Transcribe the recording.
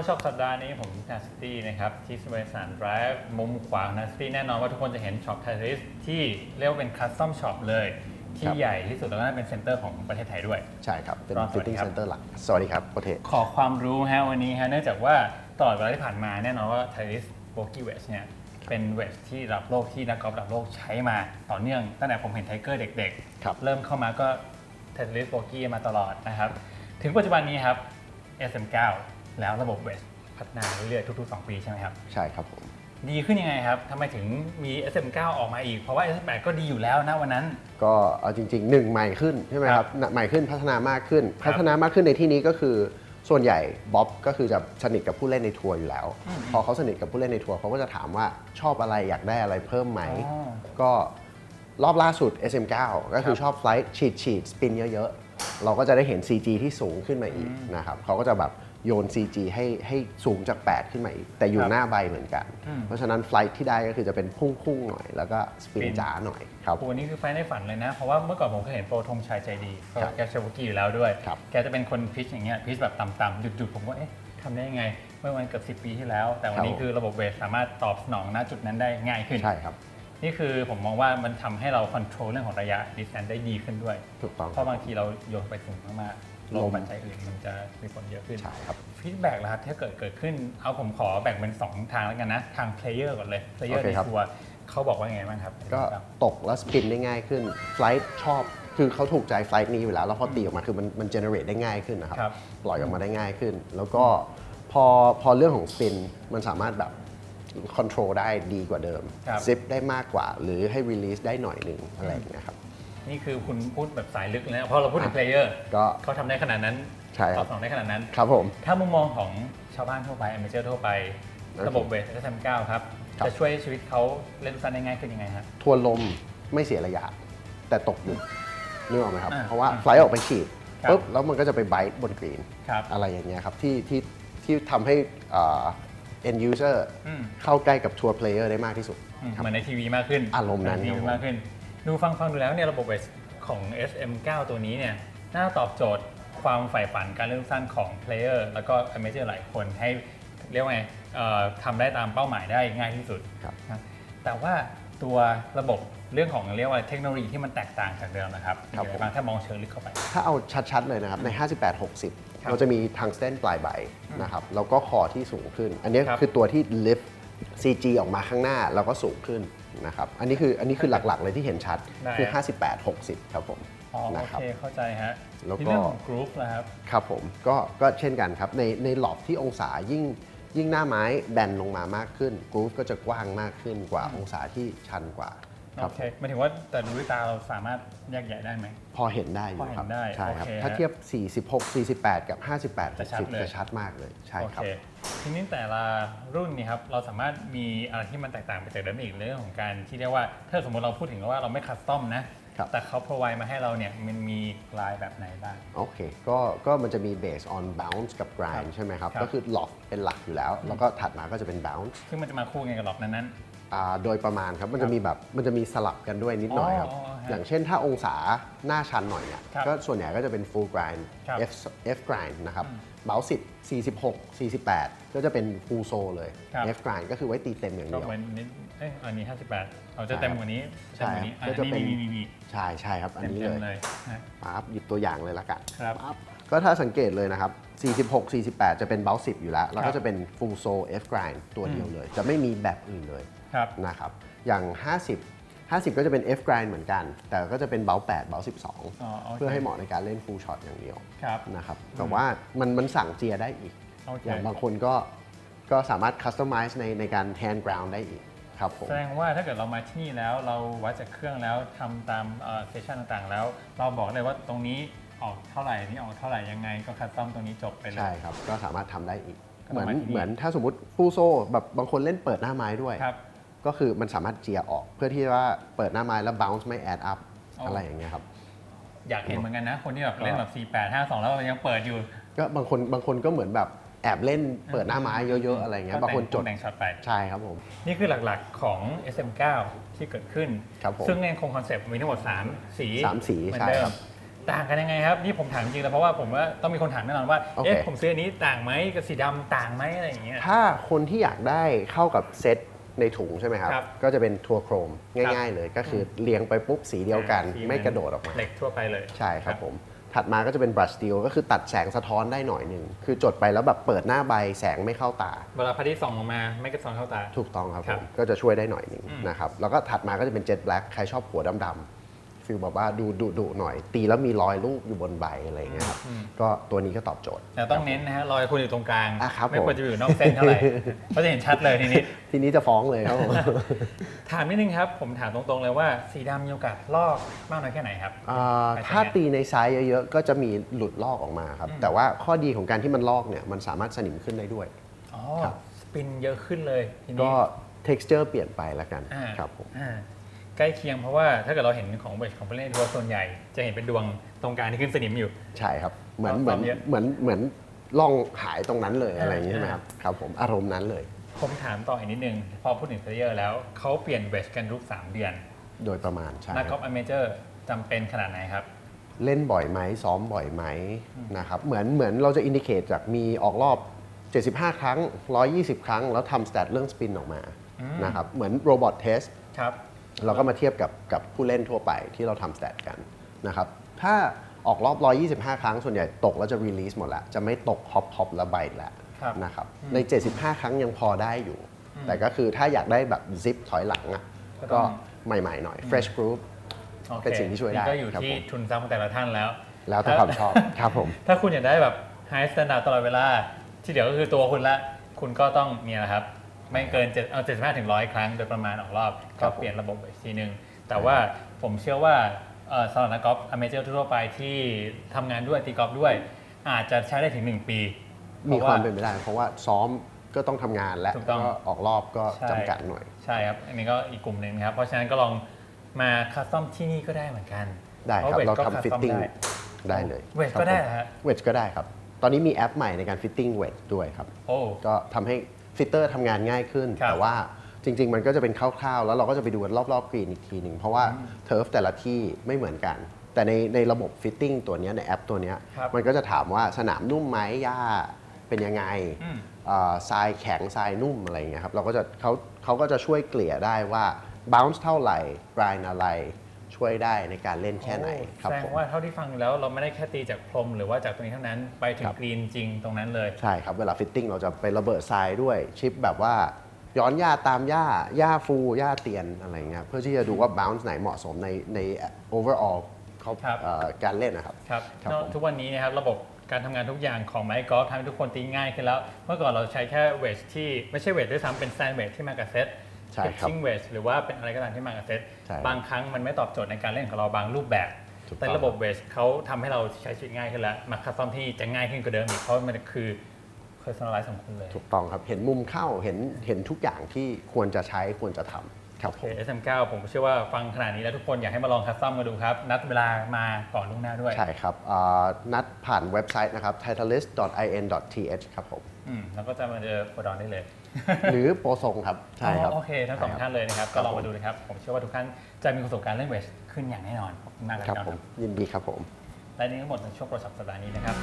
ผู้ชอบสัปดาห์นี้ผมนาสตี้นะครับที่สเปซานไดรฟ์มุมขวานาสตี้แน่นอนว่าทุกคนจะเห็นช็อปไทริสที่เรียกว่าเป็นคัสตอมช็อปเลย ที่ครับใหญ่ที่สุดแล้วก็น่าเป็นเซ็นเตอร์ของประเทศไทยด้วย ใช่ครับ เป็นรอดสวัสดี fitting ครับ center หลัก สวัสดีครับโปรเทศขอความรู้ฮะวันนี้ฮะเนื่องจากว่าตลอดเวลาที่ผ่านมาแน่นอนว่าไทริสโบกี้เวชเนี่ยเป็นเวชที่ระดับโลกที่นักกอล์ฟระดับโลกใช้มาต่อเนื่องตั้งแต่ผมเห็นไทเกอร์เด็กครับเริ่มเข้ามาก็ไทริสโบกี้มาตลอดนะครับถึงปัจจุบันนี้ครับ SM9 แล้วระบบเวชพัฒนาเรื่อยๆทุก ๆ 2 ปีใช่ไหมครับ ใช่ครับผมดีขึ้นยังไงครับทำไมถึงมี SM9 ออกมาอีก เพราะว่า SM8 ก็ดีอยู่แล้วนะวันนั้น ก็เอาจริงๆหนึ่งใหม่ขึ้นใช่ไหมคครัรับบใหม่ขึ้นพัฒนามากขึ้นครับพัฒนามากขึ้นในที่นี้ก็คือส่วนใหญ่บ๊อบก็คือจะสนิทกับผู้เล่นในทัวร์อยู่แล้วอืมพอเขาสนิทกับผู้เล่นในทัวร์เขาก็จะถามว่าชอบอะไรอยากได้อะไรเพิ่มไหมอ๋อก็รอบล่าสุด SM9 ก็คือครับชอบไฟล์ฉีดฉีดสปินเยอะๆ เราก็จะได้เห็น CG ที่สูงขึ้นมาอีกนะครับเขาก็จะแบบ โยน CG ให้ให้สูงจาก 8 ขึ้นมาอีก แต่อยู่ครับหน้าใบเหมือนกัน อืม เพราะฉะนั้นไฟล์ที่ได้ก็คือจะเป็นพุ่งๆหน่อย แล้วก็สปิน spin จ๋าหน่อยครับ โอ้โหนี่คือไฟในฝันเลยนะ เพราะว่าเมื่อก่อนผมเคยเห็นโปรธงชัยใจดีครับแกเชบุกี้อยู่แล้วด้วย ครับ แกจะเป็นคนพิชอย่างเงี้ยพิชแบบต่ำๆหยุดๆผมว่าเอ๊ะทำได้ยังไง เมื่อวันเกือบ10 ปีที่แล้ว แต่วันนี้คือระบบเวทสามารถตอบสนองณจุดนั้นได้ง่ายขึ้น ใช่ครับ นี่คือผมมองว่ามันทำให้เราค o n t r o l เรื่องของระยะดิสแ n นได้ดีขึ้นด้วย ถูกต้องเพราะบางทีเราโยนไปสูงมากๆ ลลมมปัจจัยอื่นมันจะมีผลเยอะขึ้นใช่ครับฟีดแบ็กแล้วครับถ้าเกิดเกิดขึ้น เอาผมขอแบ่งเป็น 2 ทางแล้วกันนะ ทางเพลเยอร์ก่อนเลยเพลเยอร์โอเคในครับทัวร์เขาบอกว่าไงบ้างครับ ก็ตกแล้วสปินได้ง่ายขึ้นไฟล์ชอบคือเขาถูกใจไฟล์นี้อยู่แล้ว แล้วพอตีออกมาคือมันมันเจเนเรตได้ง่ายขึ้นนะครับครับปล่อยออกมาได้ง่ายขึ้น แล้วก็พอพอเรื่องของสปินมันสามารถแบบคอนโทรลได้ดีกว่าเดิมครับซิปได้มากกว่า หรือให้รีลีสได้หน่อยหนึ่งอะไรอย่างเงี้ยครับ นี่คือคุณพูดแบบสายลึกเลยนะเพราะเราพูดถึงเพลเยอร์ก็เขาทำได้ขนาดนั้นใช่คตรัอบบสนองได้ขนาดนั้น ครับผม ถ้ามุมมองของชาวบ้านทั่วไปอเมเจอร์ทั่วไป โอเคระบบเวท SM9 ครับ ครับ จะช่วยชีวิตเขาเล่นสั้นได้ง่ายขึ้นยังไงฮะ ทวนลมไม่เสียระยะ แต่ตกหยุดนึกออกไหมครับ อ่าเพราะว่าไฟล์ออกไปฉีดครับ ปุ๊บแล้วมันก็จะไปไบต์บนกรีน ครับ อะไรอย่างเงี้ยครับ ที่ที่ที่ทำให้อ่า end user อืม เข้าใกล้กับทัวร์เพลเยอร์ได้มากที่สุด อืมครับเหมือนในทีวีมากขึ้นอารมณ์นั้นเหมือใทีวีครับผมมากขึ้น ดูฟังฟังดูแล้วเนี่ยระบบเวทของ SM9 ตัวนี้เนี่ยน่าตอบโจทย์ความใฝ่ฝันการเล่นสั้นของเพลเยอร์แล้วก็อเมเจอร์หลายคนให้เรียกว่าไงเอ่อทำได้ตามเป้าหมายได้ง่ายที่สุดครับนะแต่ว่าตัวระบบเรื่องของเรียกว่าเทคโนโลยีที่มันแตกต่างจากเดิมนะครับครับมีอะผไรมบ้างถ้ามองเชิงลึกเข้าไป ถ้าเอาชัดๆเลยนะครับ ใน 58ครับ60 เราจะมีทางสเตนปลายใบนะครับ แล้วก็คอที่สูงขึ้น อันนี้ครับคือตัวที่ lift CG ออกมาข้างหน้าแล้วก็สูงขึ้นนะครับอันนี้คืออันนี้คือหลักๆเลยที่เห็นชัดได้ คือครับ58 60 ครับผมอ๋อโอนะครับ เคเข้าใจฮะแล้วก็ ในเรื่องของกรุ๊ปนะครับ ครับผมก็ก็เช่นกันครับ ในในหลอบที่องศายิ่งยิ่งหน้าไม้แบนลงมามากขึ้นกรูฟก็จะกว้างมากขึ้นกว่าองศาที่ชันกว่าครัโอบเคหมายถึงว่าแต่ดูด้วยตาเราสามารถแยกแยะได้ไหม พอเห็นได้อพอยู่เห็นครับได้ใช่ครับ โอเคถ้าฮะเทียบ 46 48 กับ 58 จะชัดเลย 60 จะชัดมากเลยใช่โอครับ เค ทีนี้แต่ละรุ่นนี่ครับเราสามารถมีอะไรที่มันแตกต่างไปจากเดิมอีกเรื่องของการที่เรียกว่าถ้าสมมติเราพูดถึงว่าเราไม่คัสตอมนะ ครับ แต่เขาพรอไวมาให้เราเนี่ยมันมีลายแบบไหนบ้าง โอเค ก็ก็มันจะมี base on bounce กับครั grind บใช่ไหมครับ ครับ ก็คือ lock เป็นหลักอยู่แล้ว แล้วก็ถัดมาก็จะเป็น bounce ซึ่งมันจะมาคู่กันกับหลอกนั้นนั้น อ่าโดยประมาณครับมันจะมีแบบมันจะมีสลับกันด้วยนิดหน่อยครับ อ๋ออ๋อฮะอย่างเช่นถ้าองศาหน้าชันหน่อยเนี่ยครับก็ส่วนใหญ่ก็จะเป็น full grind ครับ F F grind นะครับอืมเบา10 46 48 ก็จะเป็น full sole เลย ครับ F grind ก็คือไว้ตีเต็มอย่างก็เดียว เหมือนนิดเอ้ยอันนี้ 58เอาจะใช่เต็มกว่านี้ใช่เต็มกว่านี้ครับก็จะเป็นอันนี้นี่นี่นี่ใช่ใช่ครับ อันเต็มนี้เต็เลมยเลยนะปั๊บหยิบตัวอย่างเลยละกัน ครับปั๊บก็ถ้าสังเกตเลยนะครับ 46 48 จะเป็นเบา10 อยู่แล้ว แล้วครัก็บจะเป็น full sole F grind ตัวเดียวเลย จะไม่มีแบบอื่นเลย ครับนะครับอย่าง 50 50 ก็จะเป็น F grind เหมือนกัน แต่ก็จะเป็นเบา8เบาอ๋อโอ12 เคเพื่อให้เหมาะในการเล่น full shot อย่างเดียวครับนะครับแต่ว่ามันมันสั่งเจียได้อีก โอเคอย่างบางคนก็ก็สามารถ customize ในในการ hand ground ได้อีกครับผม แสดงว่าถ้าเกิดเรามาที่นี่แล้วเราวัดจากเครื่องแล้วทำตามเซสชันต่างๆ แล้ว เราบอกเลยว่าตรงนี้ออกเท่าไหร่นี่ออกเท่าไหร่ยังไงก็คัสตอมตรงนี้จบไปเลยใช่ครับ ก็สามารถทำได้อีก ก็เหมือนประมาณที่นี่เหมือนถ้าสมมติฟูโซ่แบบบางคนเล่นเปิดหน้าไม้ด้วย ครับ ก็คือมันสามารถเจียออกเพื่อที่ว่าเปิดหน้าไม้แล้ว bounce ไม่ add up อ๋ออ อะไรอย่างเงี้ยครับ อยากเห็นเหมือนกันนะ คนที่แบบเล่นแบบ 48 52 แล้วยังเปิดอยู่ก็บางคนบางคนก็เหมือนแบบแอบเล่นเปิดหน้าไม้เยอะ ๆ อะไรเงี้ยบางคนจด แบ่งช็อตไป ใช่ครับผม นี่คือหลักๆของ SM9 ที่เกิดขึ้น ครับผมซึ่งในคงคอนเซ็ปต์มีทั้งหมด 3 สีสามสีเหมือนใช่เดิครัมบต่างกันยังไงครับ นี่ผมถามจริงๆแล้วเพราะว่าผมว่าต้องมีคนถามแน่นอนว่า โอเค เอ๊ะผมซื้ออันนี้ต่างไหมกับสีดำต่างไหมอะไรอย่างเงี้ย ถ้าคนที่อยากได้เข้ากับเซต ในถุงใช่ไหมครับ ครับก็จะเป็นทัวร์โครมง่าย ๆ เลยก็คือเรียงไปปุ๊บสีเดียวกัน สีไม่กระโดดออกมา เหล็กทั่วไปเลย ใช่ครับผม ถัดมาก็จะเป็นบรัชสตีลก็คือตัดแสงสะท้อนได้หน่อยหนึ่ง คือจดไปแล้วแบบเปิดหน้าใบแสงไม่เข้าตา เวลาพระอาทิตย์ส่องลงมาไม่กระส่องเข้าตา ถูกต้องครับครัผบมก็จะช่วยได้หน่อยหนึ่งอืมนะครับ แล้วก็ถัดมาก็จะเป็นเจ็ตแบล็กใครชอบหัวดำๆ ฟิลแบบว่าดูดุดุหน่อย ตีแล้วมีรอยลูกอยู่บนใบอะไรอย่างเงี้ยครับก็ตัวนี้ก็ตอบโจทย์ แต่ต้องเน้นนะฮะรอยคุณอยู่ตรงกลาง อะครับไม่ผมควรจะอยู่นอกเส้นเท่าไหร่เพราะจะเห็นชัดเลยทีนี้ ทีนี้จะฟ้องเลยครับผม ถามนิดนึงครับ ผมถามตรงๆเลยว่าสีดำมีโอกาสลอกมากน้อยแค่ไหนครับ อ่าไปทางถ้าไหนตีในไซส์เยอะๆ ก็จะมีหลุดลอกออกมาครับแต่ว่าข้อดีของการที่มันลอกเนี่ย มันสามารถสนิมขึ้นได้ด้วย อ๋อครับ สปินเยอะขึ้นเลยทีนี้ก็ texture เปลี่ยนไปแล้วกันอ่าครับผม อ่า ใกล้เคียงเพราะว่าถ้าเกิดเราเห็นของเบสของเล่นทัวร์ส่วนใหญ่ จะเห็นเป็นดวงตรงกลางที่ขึ้นสนิมอยู่ ใช่ครับ เหมือนเอาเหมือนความเยอะเหมือนเหมือนล่องหายตรงนั้นเลยอ่าอะไรอย่างนี้ใช่ไหมครับครับผมอารมณ์นั้นเลย ผมถามต่ออีกนิดนึง พอพูดถึงเพลเยอร์แล้วเขาเปลี่ยนเบสกันทุก3เดือน โดยประมาณใช่นักคกอรัล์บฟอเมเจอร์จำเป็นขนาดไหนครับเล่นบ่อยไหมซ้อมบ่อยไหมนะครับเหมือนเหมือนเราจะอินดิเคตจากมีออกรอบ 75 ครั้ง 120 ครั้ง แล้วทำสแตทเรื่องสปินออกมาอืมนะครับเหมือนโรบอทเทสครับ เราก็มาเทียบกับกับผู้เล่นทั่วไปที่เราทำสแตทกันนะครับถ้าออกรอบ 125 ครั้งส่วนใหญ่ตกแล้วจะรีลีสหมดแล้วจะไม่ตกฮอปฮอปแล้วใบอีกแล้วครับนะครับใน 75 ครั้งยังพอได้อยู่ แต่ก็คือถ้าอยากได้แบบซิปถอยหลังอะก็ต้ก็อง ใหม่ๆหน่อย fresh proof โอคเป็นสิ่งที่ช่วยได้นี่ก็อยู่ครับที่ผม ทุนทรัพย์ของแต่ละท่านแล้ว แล้วแต่ความชอบ ครับผม ถ้าคุณอยากได้แบบ high standard ตลอดเวลา ที่เดี๋ยวก็คือตัวคุณละ คุณก็ต้องเนี่ยนะครับ ไม่เกิน7เอา75ถึง100 ครั้งโดยประมาณออกรอบครัก็บผม เปลี่ยนระบบอีกทีนึงแต่ว่าผมเชื่อว่าเอ่อสำหรับนักกอล์ฟอเมเจอร์ทั่วไปที่ทำงานด้วยตีกอล์ฟด้วย อาจจะใช้ได้ถึง 1 ปี มีพระความเป็นไปได้ เพราะว่าซ้อมก็ต้องทำงานและถูกต้อง ก็ออกรอบก็ใช่จำกัดหน่อย ใช่ครับอันนี้ก็อีกกลุ่มหนึ่งครับ เพราะฉะนั้นก็ลองมาคัสตอมที่นี่ก็ได้เหมือนกันได้ครับ พะเราวทก็ ทำฟิต custom ติ้งได้ ได้เลยเวทก็ได้เหรอฮะ เวทก็ได้ครับ ตอนนี้มีแอปใหม่ในการฟิตติ้งเวทด้วยครับ โอ้ ก็ทำให้ ฟิตเตอร์ทำงานง่ายขึ้น ครับแต่ว่าจริง ๆ มันก็จะเป็นคร่าวๆ แล้วเราก็จะไปดูกันรอบๆกรีนอีกทีหนึ่งเพราะว่าเทิร์ฟแต่ละที่ไม่เหมือนกัน แต่ในในระบบฟิตติ้งตัวเนี้ยในแอปตัวเนี้ยครับ มันก็จะถามว่าสนามนุ่มไหมหญ้าเป็นยังไง อืม เอ่อทรายแข็งทรายนุ่มอะไรอย่างเงี้ยครับเราก็จะเขาเขาก็จะช่วยเกลี่ยได้ว่า bounce เท่าไหร่ grind อะไร ช่วยได้ในการเล่นแค่ไหนโอ้ครับแสดงผม ว่าเท่าที่ฟังแล้วเราไม่ได้แค่ตีจากพรมหรือว่าจากตรงนี้เท่านั้นไปถึงครับ กรีนจริงตรงนั้นเลย ใช่ครับ เวลาฟิตติ้งเราจะไประเบิดทรายด้วยชิปแบบว่าย้อนหญ้าตามหญ้าหญ้าฟูหญ้าเตียนอะไรเงี้ยเพื่อที่จะดูว่า bounce ไหนเหมาะสมในใน overall เขาครับ เอ่อการเล่นนะครับ ครับครับนอกผม ทุกวันนี้นะครับระบบการทำงานทุกอย่างของไมค์กอล์ฟทำให้ทุกคนตีง่ายขึ้นแล้ว เมื่อก่อนเราใช้แค่เวทที่ไม่ใช่เวทด้วยซ้ำเป็นแซนเวทที่มากับเซต ใช่ครับชิงเวทหรือว่าเป็นอะไรก็ตามที่มากับเซตใช่บางครั้งมันไม่ตอบโจทย์ในการเล่นของเราบางรูปแบบ ถูกต้อง แต่ระบบเวทเขาทำให้เราใช้ชีวิตง่ายขึ้นแล้วมาคัสตอมที่จะง่ายขึ้นกว่าเดิมอีกเพราะมันคือ personalize ของคุณเลย ถูกต้องครับ เห็นมุมเข้าเห็นเห็นทุกอย่างที่ควรจะใช้ควรจะทำครับโอผเคม SM9 ผมเชื่อว่าฟังขนาดนี้แล้วทุกคนอยากให้มาลองคัสตอมกันดูครับ นัดเวลามาก่อนล่วงหน้าด้วย ใช่ครับเอ่อนัดผ่านเว็บไซต์นะครับ titleist.in.th ครับผม อืมแล้วก็จะมาเจอโปรดอนได้เลยหรือโปรทรงครับใช่ครับ อ๋อโอเคทั้งสองใช่ครับท่านเลยนะครับครัก็บลองมาดูนะครับ ผมเชื่อว่าทุกท่านจะมีประสบการณ์เล่นเวทขึ้นอย่างแน่นอนขอบคุณมากเลยครับครับผมยินดีครับผม และนี่ทั้งหมดในช่วงโปรสัปดาห์นี้นะครับ